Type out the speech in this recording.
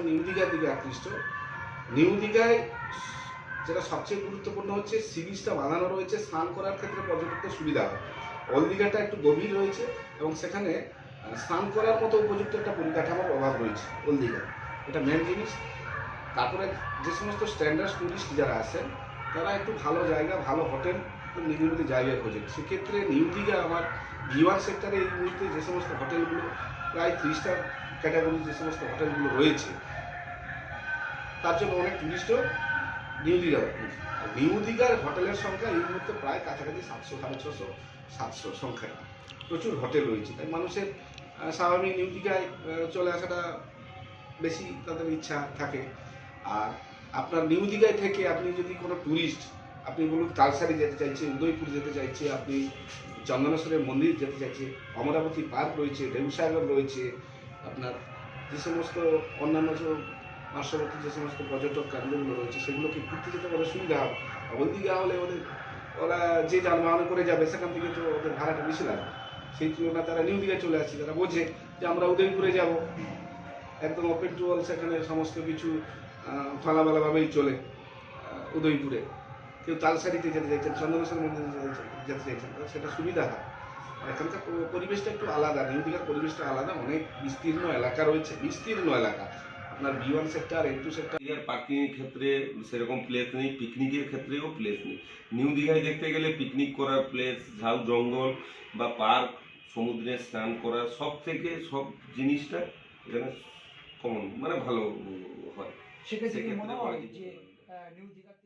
এখন নিউ দীঘার দিকে আকৃষ্ট। নিউ দীঘায় যেটা সবচেয়ে গুরুত্বপূর্ণ হচ্ছে সি বিচটা বানানো রয়েছে, স্নান করার ক্ষেত্রে পর্যটকদের সুবিধা হয় ওল একটু গভীর রয়েছে এবং সেখানে স্নান করার মতো উপযুক্ত একটা পরিকাঠামোর অভাব রয়েছে ওল এটা মেন জিনিস। তারপরে যে সমস্ত স্ট্যান্ডার্ড টুরিস্ট যারা আসেন তারা একটু ভালো জায়গা, ভালো হোটেল নিরিবিলি জায়গা খোঁজেন। সেক্ষেত্রে নিউ দীঘা আমার ভিওয়ান সেক্টরে এই মুহূর্তে যে সমস্ত হোটেলগুলো প্রায় ত্রিশ স্টার ক্যাটাগরি যে সমস্ত হোটেলগুলো রয়েছে, তার জন্য অনেক টুরিস্টও নিউ দীঘা নিউ দীঘার হোটেলের সংখ্যা এই মুহূর্তে প্রায় কাছাকাছি সাতশো, সাড়ে ছশো, সাতশো সংখ্যা প্রচুর হোটেল রয়েছে, তাই মানুষের স্বাভাবিক নিউ দীঘায় চলে আসাটা বেশি তাদের ইচ্ছা থাকে। আর আপনার নিউ দীঘায় থেকে আপনি যদি কোনো ট্যুরিস্ট আপনি বলুন, কালসারি যেতে চাইছে, উদয়পুর যেতে চাইছে, আপনি চন্দনেশ্বরের মন্দির যেতে চাইছে, অমরাবতী পার্ক রয়েছে, ঢেউসাগর রয়েছে, আপনার যে সমস্ত অন্যান্য পার্শ্ববর্তী যে সমস্ত পর্যটক কেন্দ্রগুলো রয়েছে, সেগুলোকে ঘুরতে যেতে ওদের সুবিধা হবে। আর ওই দিঘা হলে ওদের, ওরা যে যানবাহনে করে যাবে, সেখান থেকে তো ওদের ভাড়াটা বেশি লাগবে সেই তুলনায় তারা নিউ দীঘায় চলে আসছে, তারা বোঝে যে আমরা উদয়পুরে যাব। একদম টু সেখানে সমস্ত কিছু ফালাবালাভাবেই চলে উদয়পুরে। কেউ তালসারিতে যেতে চাইছেন চন্দনেশ্বর মন্দিরে যেতে চাইছেন- সেটা সুবিধা হয়। আর এখানকার পরিবেশটা একটু আলাদা নিউ দীঘার পরিবেশটা আলাদা অনেক বিস্তীর্ণ এলাকা রয়েছে বিস্তীর্ণ এলাকা। আপনার B one sector A two sector দীঘার পার্কিং এর ক্ষেত্রে সেরকম প্লেস নেই পিকনিকের ক্ষেত্রেও প্লেস নেই। নিউ দীঘায় দেখতে গেলে পিকনিক করার প্লেস ঝাউ জঙ্গল বা পার্ক সমুদ্রে স্নান করা সব থেকে সব জিনিসটা এখানে কমন মানে ভালো হয়। সেক্ষেত্রে কি মনে হয় যে পারে।